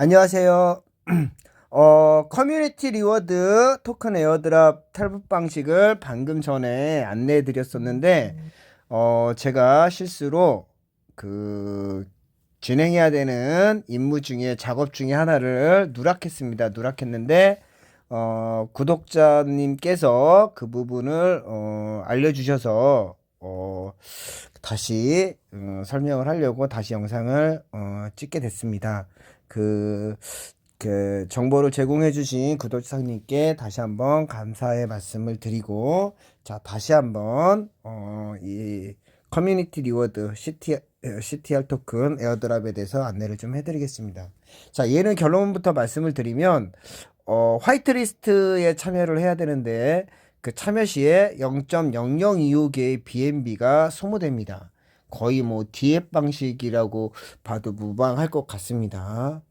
안녕하세요. 어, 커뮤니티 리워드 토큰 에어드랍 탈북 방식을 방금 전에 안내해 드렸었는데, 어, 제가 실수로 그 진행해야 되는 임무 중에 작업 중에 하나를 누락했습니다. 누락했는데, 어, 구독자님께서 그 부분을 어, 알려주셔서 어, 다시 어, 설명을 하려고 다시 영상을 어, 찍게 됐습니다. 그, 그 정보를 제공해 주신 구독자님께 다시 한번 감사의 말씀을 드리고 자 다시 한번 어, 이 커뮤니티 리워드 CT, CTR 토큰 에어드랍에 대해서 안내를 좀 해드리겠습니다. 자 얘는 결론부터 말씀을 드리면 어, 화이트리스트에 참여를 해야 되는데 그 참여 시에 0.0025개의 BNB가 소모됩니다. 거의 뭐 디앱 방식이라고 봐도 무방할 것 같습니다.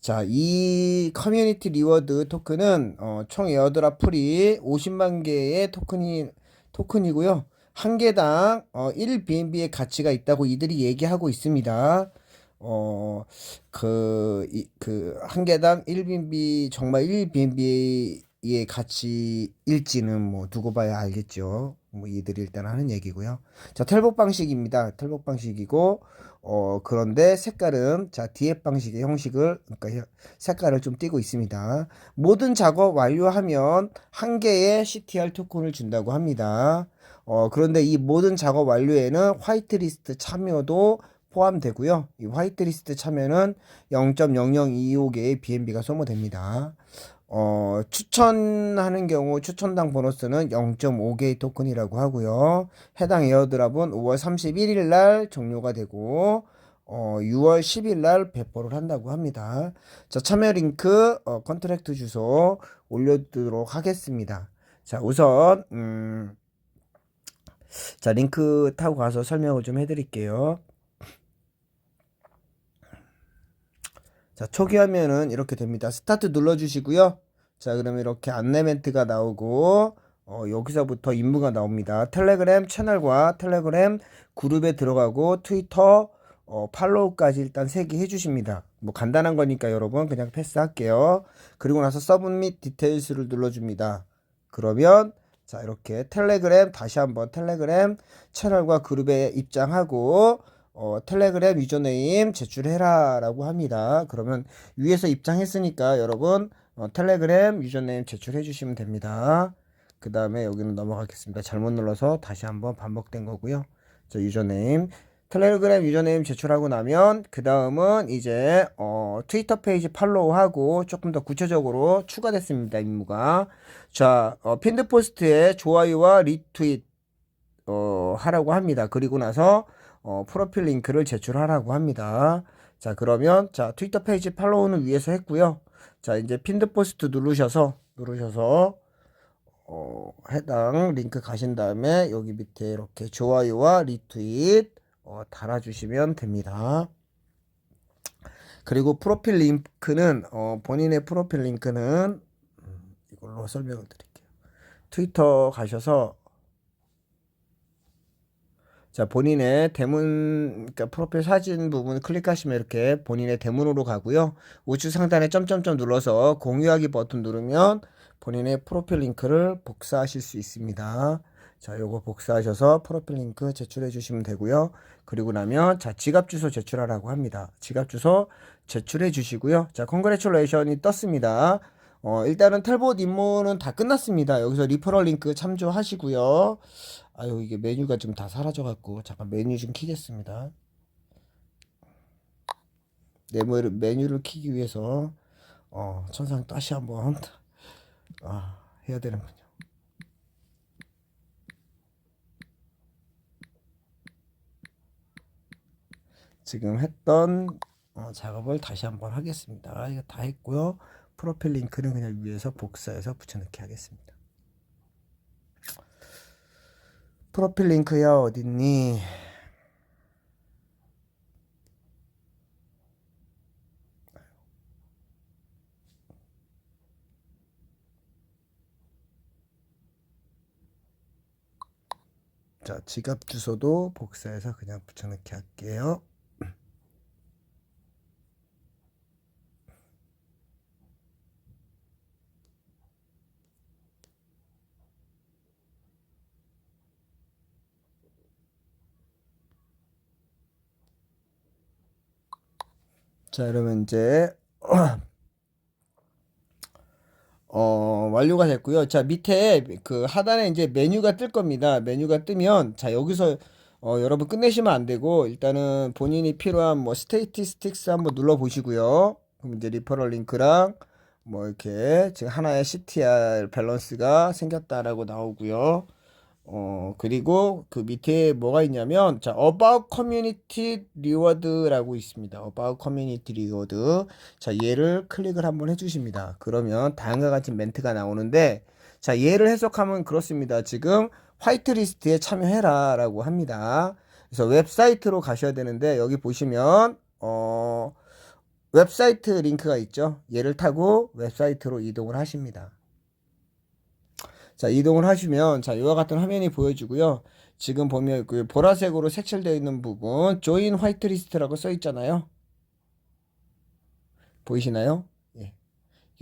자, 이 커뮤니티 리워드 토큰은 어, 총 에어드랍 풀이 50만 개의 토큰이 토큰이고요. 한 개당 어, 1BNB의 가치가 있다고 이들이 얘기하고 있습니다. 어, 그, 이, 그, 한 개당 1BNB, 정말 1BNB의 가치일지는 뭐 두고 봐야 알겠죠. 뭐 이들이 일단 하는 얘기고요. 자, 텔복 방식입니다. 텔복 방식이고, 어, 그런데 색깔은, 자, 디앱 방식의 형식을, 그러니까 혀- 색깔을 좀 띄고 있습니다. 모든 작업 완료하면 한 개의 CTR 토큰을 준다고 합니다. 어, 그런데 이 모든 작업 완료에는 화이트리스트 참여도 포함되고요. 이 화이트리스트 참여는 0.0025개의 BNB가 소모됩니다. 어, 추천하는 경우 추천당 보너스는 0.5개의 토큰이라고 하고요. 해당 에어드랍은 5월 31일 날 종료가 되고 어, 6월 10일 날 배포를 한다고 합니다. 자, 참여 링크 어, 컨트랙트 주소 올려두도록 하겠습니다. 자, 우선 음, 자, 링크 타고 가서 설명을 좀 해드릴게요. 자, 초기 화면은 이렇게 됩니다. 스타트 눌러주시고요. 자, 그러면 이렇게 안내 멘트가 나오고, 어, 여기서부터 임무가 나옵니다. 텔레그램 채널과 텔레그램 그룹에 들어가고, 트위터, 어, 팔로우까지 일단 세개 해주십니다. 뭐 간단한 거니까 여러분 그냥 패스할게요. 그리고 나서 서브밋 디테일스를 눌러줍니다. 그러면 자 이렇게 텔레그램 다시 한번 텔레그램 채널과 그룹에 입장하고 어, 텔레그램 유저네임 제출해라 라고 합니다. 그러면 위에서 입장했으니까 여러분 어, 텔레그램 유저네임 제출해 주시면 됩니다. 그 다음에 여기는 넘어가겠습니다. 잘못 눌러서 다시 한번 반복된 거고요. 저 유저네임 텔레그램 유저네임 제출하고 나면 그 다음은 이제 어, 트위터 페이지 팔로우하고 조금 더 구체적으로 추가됐습니다. 임무가 자 어, 핀드 포스트에 좋아요와 리트윗 어, 하라고 합니다. 그리고 나서 어, 프로필 링크를 제출하라고 합니다. 자, 그러면 자, 트위터 페이지 팔로우는 위에서 했고요. 자, 이제 핀드 포스트 누르셔서 누르셔서 어, 해당 링크 가신 다음에 여기 밑에 이렇게 좋아요와 리트윗 어, 달아주시면 됩니다. 그리고 프로필 링크는 어, 본인의 프로필 링크는 음, 이걸로 설명을 드릴게요. 트위터 가셔서 자, 본인의 대문, 그러니까 프로필 사진 부분 클릭하시면 이렇게 본인의 대문으로 가고요. 우측 상단에 점점점 눌러서 공유하기 버튼 누르면 본인의 프로필 링크를 복사하실 수 있습니다. 자, 요거 복사하셔서 프로필 링크 제출해 주시면 되고요. 그리고 나면 자, 지갑 주소 제출하라고 합니다. 지갑 주소 제출해 주시고요. 자, 컨그레츄레이션이 떴습니다. 어, 일단은 텔봇 임무는 다 끝났습니다. 여기서 리퍼럴 링크 참조하시고요. 아유, 이게 메뉴가 좀다 사라져갖고, 잠깐 메뉴 좀 키겠습니다. 메뉴를, 메뉴를 키기 위해서, 어, 천상 다시 한번, 아, 해야 되는군요. 지금 했던 어, 작업을 다시 한번 하겠습니다. 이거 다 했고요. 프로필 링크는 그냥 위에서 복사해서 붙여넣기 하겠습니다. 프로필 링크야 어딨니? 자, 지갑 주소도 복사해서 그냥 붙여넣기 할게요. 자, 그러면 이제 어, 완료가 됐고요. 자, 밑에 그 하단에 이제 메뉴가 뜰 겁니다. 메뉴가 뜨면 자, 여기서 어, 여러분 끝내시면 안 되고 일단은 본인이 필요한 뭐 스테이티스틱스 한번 눌러 보시고요. 그럼 이제 리퍼럴 링크랑 뭐 이렇게 지금 하나의 CTR 밸런스가 생겼다라고 나오고요. 어, 그리고 그 밑에 뭐가 있냐면, 자, About Community Reward라고 있습니다. About Community Reward. 자, 얘를 클릭을 한번 해주십니다. 그러면 다음과 같은 멘트가 나오는데, 자, 얘를 해석하면 그렇습니다. 지금 화이트리스트에 참여해라 라고 합니다. 그래서 웹사이트로 가셔야 되는데, 여기 보시면, 어, 웹사이트 링크가 있죠. 얘를 타고 웹사이트로 이동을 하십니다. 자, 이동을 하시면, 자, 이와 같은 화면이 보여지고요. 지금 보면 그 보라색으로 색칠되어 있는 부분, 조인 화이트리스트라고 써 있잖아요. 보이시나요? 예.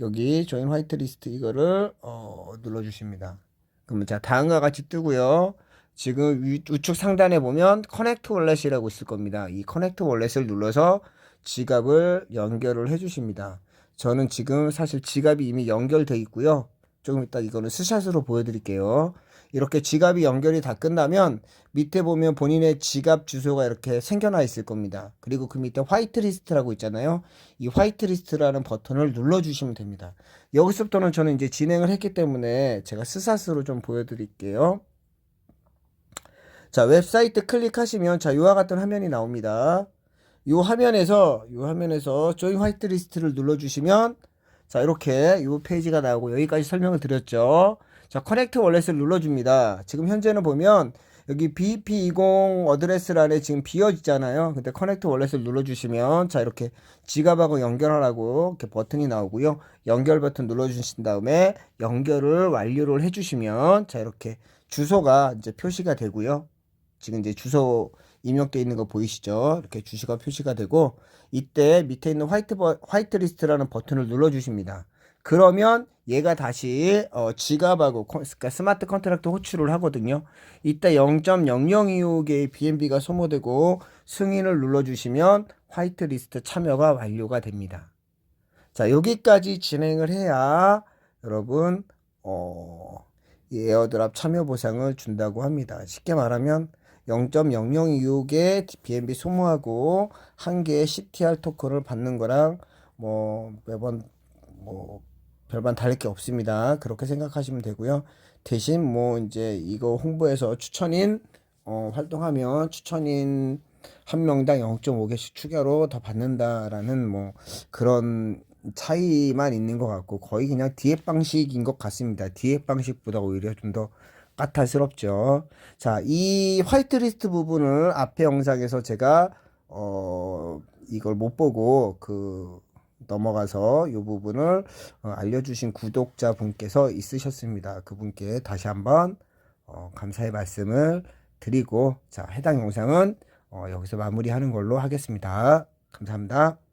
여기 조인 화이트리스트 이거를 어, 눌러 주십니다. 그러면 자, 다음과 같이 뜨고요. 지금 위, 우측 상단에 보면 커넥트 월렛이라고 있을 겁니다. 이 커넥트 월렛을 눌러서 지갑을 연결을 해 주십니다. 저는 지금 사실 지갑이 이미 연결돼 있고요. 조금 이따 이거는 스샷으로 보여드릴게요. 이렇게 지갑이 연결이 다 끝나면 밑에 보면 본인의 지갑 주소가 이렇게 생겨나 있을 겁니다. 그리고 그 밑에 화이트리스트라고 있잖아요. 이 화이트리스트라는 버튼을 눌러주시면 됩니다. 여기서부터는 저는 이제 진행을 했기 때문에 제가 스샷으로 좀 보여드릴게요. 자, 웹사이트 클릭하시면 자, 이와 같은 화면이 나옵니다. 이 화면에서 이 화면에서 조인 화이트리스트를 눌러주시면 자 이렇게 이 페이지가 나오고 여기까지 설명을 드렸죠. 자 커넥트 월렛을 눌러줍니다. 지금 현재는 보면 여기 BP20 어드레스란에 지금 비어있잖아요. 근데 커넥트 월렛을 눌러주시면 자 이렇게 지갑하고 연결하라고 이렇게 버튼이 나오고요. 연결 버튼 눌러주신 다음에 연결을 완료를 해주시면 자 이렇게 주소가 이제 표시가 되고요. 지금 이제 주소 입력되어 있는 거 보이시죠? 이렇게 주시가 표시가 되고 이때 밑에 있는 화이트 버, 화이트 리스트라는 버튼을 눌러 주십니다. 그러면 얘가 다시 어, 지갑하고 컨- 그러니까 스마트 컨트랙트 호출을 하거든요. 이때 0.0025개의 BNB가 소모되고 승인을 눌러 주시면 화이트 리스트 참여가 완료가 됩니다. 자, 여기까지 진행을 해야 여러분 어, 이 에어드랍 참여 보상을 준다고 합니다. 쉽게 말하면 0.0026의 BNB 소모하고 한 개의 CTR 토큰을 받는 거랑 뭐 매번 뭐 별반 다를 게 없습니다. 그렇게 생각하시면 되고요. 대신 뭐 이제 이거 홍보해서 추천인 어, 활동하면 추천인 한 명당 0.5개씩 추가로 더 받는다라는 뭐 그런 차이만 있는 것 같고 거의 그냥 디앱 방식인 것 같습니다. 디앱 방식보다 오히려 좀 더 까탈스럽죠. 자, 이 화이트리스트 부분을 앞에 영상에서 제가 어 이걸 못 보고 그 넘어가서 이 부분을 어, 알려주신 구독자 분께서 있으셨습니다. 그분께 다시 한번 어, 감사의 말씀을 드리고 자 해당 영상은 어, 여기서 마무리하는 걸로 하겠습니다. 감사합니다.